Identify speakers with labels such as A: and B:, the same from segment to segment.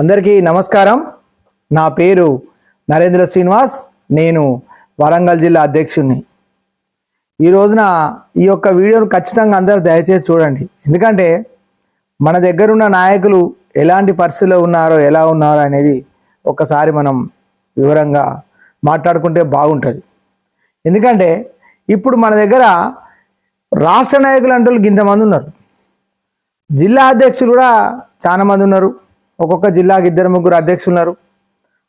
A: అందరికీ నమస్కారం. నా పేరు నరేంద్ర శ్రీనివాస్. నేను వరంగల్ జిల్లా అధ్యక్షుడిని. ఈ రోజున ఈ యొక్క వీడియోను ఖచ్చితంగా అందరూ దయచేసి చూడండి. ఎందుకంటే మన దగ్గరున్న నాయకులు ఎలాంటి పరిస్థితిలో ఉన్నారో ఎలా ఉన్నారో అనేది ఒకసారి మనం వివరంగా మాట్లాడుకుంటే బాగుంటుంది. ఎందుకంటే ఇప్పుడు మన దగ్గర రాష్ట్ర నాయకులు అంటూ ఇంతమంది ఉన్నారు. జిల్లా అధ్యక్షులు కూడా చాలామంది ఉన్నారు. ఒక్కొక్క జిల్లాకి ఇద్దరు ముగ్గురు అధ్యక్షులు ఉన్నారు.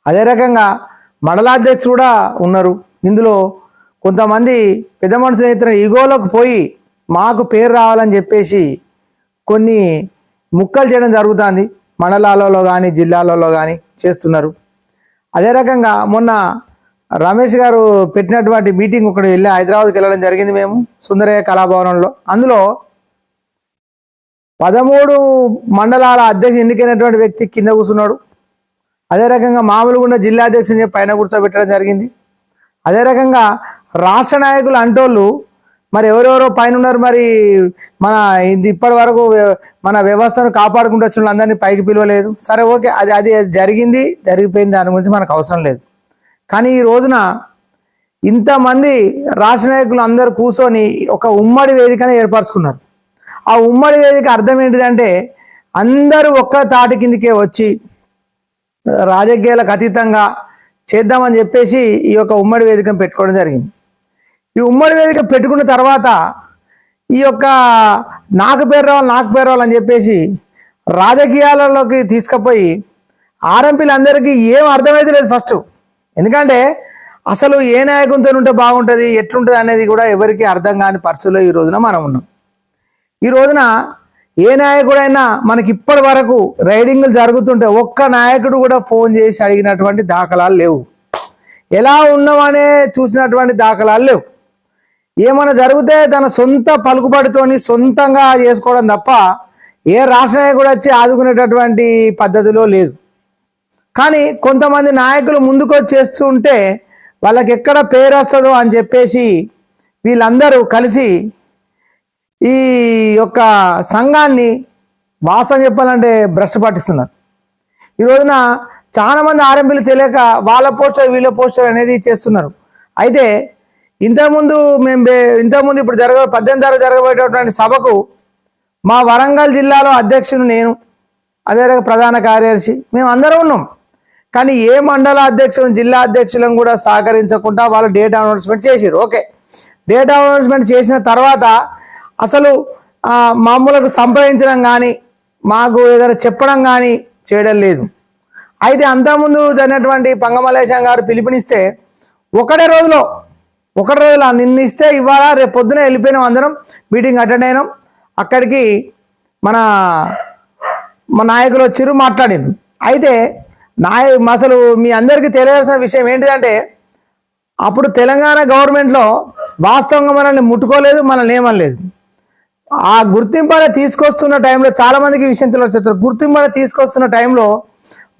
A: అదే రకంగా మండలాధ్యక్షులు కూడా ఉన్నారు. ఇందులో కొంతమంది పెద్ద మనుషులు ఇతర ఈగోలోకి పోయి మాకు పేరు రావాలని చెప్పేసి కొన్ని ముక్కలు చేయడం జరుగుతుంది. మండలాలలో కానీ జిల్లాలలో కానీ చేస్తున్నారు. అదే రకంగా మొన్న రమేష్ గారు పెట్టినటువంటి మీటింగ్ ఒకటి వెళ్ళి హైదరాబాద్కి వెళ్ళడం జరిగింది మేము సుందరయ్య కళాభవనంలో. అందులో పదమూడు మండలాల అధ్యక్షుడు ఎన్నికైనటువంటి వ్యక్తి కింద కూర్చున్నాడు. అదే రకంగా మామూలుగా ఉన్న జిల్లా అధ్యక్షుని పైన కూర్చోబెట్టడం జరిగింది. అదే రకంగా రాష్ట్ర నాయకులు అంటోళ్ళు మరి ఎవరెవరో పైన ఉన్నారు మరి మన ఇది ఇప్పటి వరకు మన వ్యవస్థను కాపాడుకుంటూ వచ్చిన వాళ్ళందరినీ పైకి పిలవలేదు. సరే ఓకే అది అది జరిగింది జరిగిపోయింది దాని గురించి మనకు అవసరం లేదు. కానీ ఈ రోజున ఇంతమంది రాష్ట్ర నాయకులు అందరు కూర్చొని ఒక ఉమ్మడి వేదికను ఏర్పరచుకున్నారు. ఆ ఉమ్మడి వేదిక అర్థం ఏంటిదంటే అందరూ ఒక్క తాటి కిందకే వచ్చి రాజకీయాలకు అతీతంగా చేద్దామని చెప్పేసి ఈ యొక్క ఉమ్మడి వేదికను పెట్టుకోవడం జరిగింది. ఈ ఉమ్మడి వేదిక పెట్టుకున్న తర్వాత ఈ యొక్క నాకు పేరు రావాలి నాకు పేరు రావాలని చెప్పేసి రాజకీయాలలోకి తీసుకుపోయి ఆర్ఎంపీలందరికీ ఏం అర్థమైతే లేదు ఫస్ట్. ఎందుకంటే అసలు ఏ నాయకునితో ఉంటే బాగుంటుంది ఎట్లుంటుంది అనేది కూడా ఎవరికి అర్థం కాని పరిస్థితుల్లో ఈ రోజున మనం ఉన్నాం. ఈ రోజున ఏ నాయకుడైనా మనకి ఇప్పటి వరకు రైడింగ్లు జరుగుతుంటే ఒక్క నాయకుడు కూడా ఫోన్ చేసి అడిగినటువంటి దాఖలాలు లేవు. ఎలా ఉన్నామనే చూసినటువంటి దాఖలాలు లేవు. ఏమైనా జరిగితే తన సొంత పలుకుబడితోని సొంతంగా చేసుకోవడం తప్ప ఏ రాష్ట్ర నాయకుడు వచ్చి ఆదుకునేటటువంటి పద్ధతిలో లేదు. కానీ కొంతమంది నాయకులు ముందుకు వచ్చి చేస్తుంటే వాళ్ళకి ఎక్కడ పేరు వస్తుందో అని చెప్పేసి వీళ్ళందరూ కలిసి ఈ యొక్క సంఘాన్ని వాస్తవం చెప్పాలంటే భ్రష్ట పట్టిస్తున్నారు. ఈ రోజున చాలామంది ఆర్ఎంపీలు తెలియక వాళ్ళ పోస్టర్ వీళ్ళ పోస్టర్ అనేది చేస్తున్నారు. అయితే ఇంతకుముందు మేము ఇంతకుముందు ఇప్పుడు జరగ పద్దెనిమిది తారీఖు జరగబోయేటటువంటి సభకు మా వరంగల్ జిల్లాలో అధ్యక్షుడు నేను అదే ప్రధాన కార్యదర్శి మేము అందరం ఉన్నాం. కానీ ఏ మండల అధ్యక్షులను జిల్లా అధ్యక్షులను కూడా సహకరించకుండా వాళ్ళు డేట్ అనౌన్స్మెంట్ చేసారు ఓకే. డేట్ అనౌన్స్మెంట్ చేసిన తర్వాత అసలు మామూలకు సంప్రదించడం కానీ మాకు ఏదైనా చెప్పడం కానీ చేయడం లేదు. అయితే అంతకుముందు జరిగినటువంటి పంగమలేశం గారు పిలుపునిస్తే ఒకటే రోజులో ఒకటి రోజులో నిన్న ఇస్తే ఇవాళ రేపు పొద్దున వెళ్ళిపోయినాం అందరం మీటింగ్ అటెండ్ అయినాం. అక్కడికి మన మా నాయకులు వచ్చిర్రు మాట్లాడిండ్రు అయితే నాయ అసలు మీ అందరికీ తెలియాల్సిన విషయం ఏంటిదంటే అప్పుడు తెలంగాణ గవర్నమెంట్లో వాస్తవంగా మనల్ని ముట్టుకోలేదు మనల్ని ఏమనలేదు. ఆ గుర్తింపునే తీసుకొస్తున్న టైంలో చాలా మందికి విషయం తెలియదు గుర్తింపునే తీసుకొస్తున్న టైంలో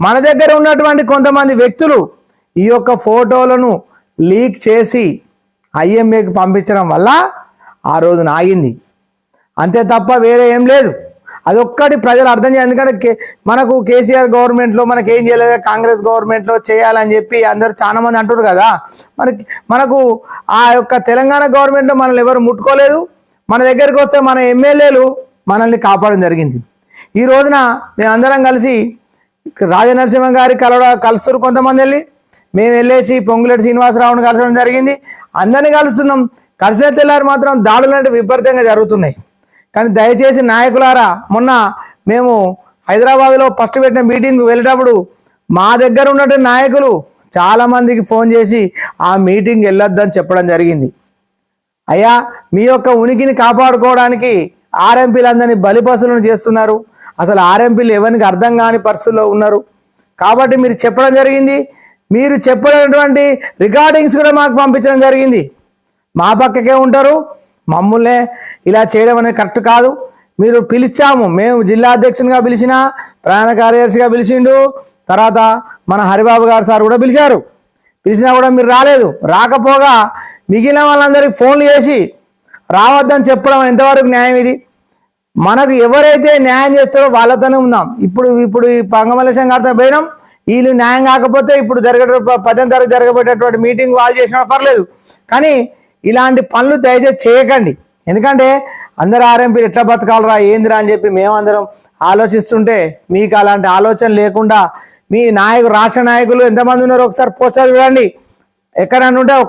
A: మన దగ్గర ఉన్నటువంటి కొంతమంది వ్యక్తులు ఈ యొక్క ఫోటోలను లీక్ చేసి ఐఎంఏకి పంపించడం వల్ల ఆ రోజున ఆగింది. అంతే తప్ప వేరే ఏం లేదు. అదొక్కటి ప్రజలు అర్థం చేయాలి. ఎందుకంటే మనకు కేసీఆర్ గవర్నమెంట్లో మనకి ఏం చేయలేదు. కాంగ్రెస్ గవర్నమెంట్లో చేయాలని చెప్పి అందరు చాలా మంది అంటారు కదా. మనకి మనకు ఆ యొక్క తెలంగాణ గవర్నమెంట్లో మనల్ని ఎవరు ముట్టుకోలేదు. మన దగ్గరికి వస్తే మన ఎమ్మెల్యేలు మనల్ని కాపాడడం జరిగింది. ఈ రోజున మేమందరం కలిసి రాజనరసింహ గారి కలవ కలుస్తారు కొంతమంది వెళ్ళి. మేము వెళ్ళేసి పొంగులేటి శ్రీనివాసరావుని కలసడం జరిగింది. అందరినీ కలుస్తున్నాం. కలిసిన తెల్లారి మాత్రం దాడులు అంటే విపరీతంగా జరుగుతున్నాయి. కానీ దయచేసి నాయకులారా మొన్న మేము హైదరాబాద్లో ఫస్ట్ పెట్టిన మీటింగ్ వెళ్ళేటప్పుడు మా దగ్గర ఉన్నటువంటి నాయకులు చాలామందికి ఫోన్ చేసి ఆ మీటింగ్ వెళ్ళొద్దని చెప్పడం జరిగింది. అయ్యా మీ యొక్క ఉనికిని కాపాడుకోవడానికి ఆర్ఎంపీలందరినీ బలిపసులను చేస్తున్నారు. అసలు ఆర్ఎంపీలు ఎవరికి అర్థం కాని పరిస్థితుల్లో ఉన్నారు. కాబట్టి మీరు చెప్పడం జరిగింది. మీరు చెప్పినటువంటి రికార్డింగ్స్ కూడా మాకు పంపించడం జరిగింది. మా పక్కకే ఉంటారు. మమ్మల్నే ఇలా చేయడం అనేది కరెక్ట్ కాదు. మీరు పిలిచాము. మేము జిల్లా అధ్యక్షునిగా పిలిచిన ప్రధాన కార్యదర్శిగా పిలిచిండు. తర్వాత మన హరిబాబు గారు సార్ కూడా పిలిచారు. పిలిచినా కూడా మీరు రాలేదు. రాకపోగా మిగిలిన వాళ్ళందరికీ ఫోన్లు చేసి రావద్దని చెప్పడం ఎంతవరకు న్యాయం ఇది? మనకు ఎవరైతే న్యాయం చేస్తారో వాళ్ళతోనే ఉందాం ఇప్పుడు ఇప్పుడు ఈ పంగమలసం గారితో పోయినాం. వీళ్ళు న్యాయం కాకపోతే ఇప్పుడు జరగ పద్దెనిమిది తారీఖు జరగబెట్టేటువంటి మీటింగ్ వాళ్ళు చేసినా పర్లేదు. కానీ ఇలాంటి పనులు దయచేసి చేయకండి. ఎందుకంటే అందరు ఆర్ఎంపీ ఎట్లా బతకాలరా ఏందిరా అని చెప్పి మేమందరం ఆలోచిస్తుంటే మీకు అలాంటి ఆలోచన లేకుండా మీ నాయకు రాష్ట్ర నాయకులు ఎంతమంది ఉన్నారో ఒకసారి పోస్టర్ చూడండి. ఎక్కడన్నా ఉంటే ఒక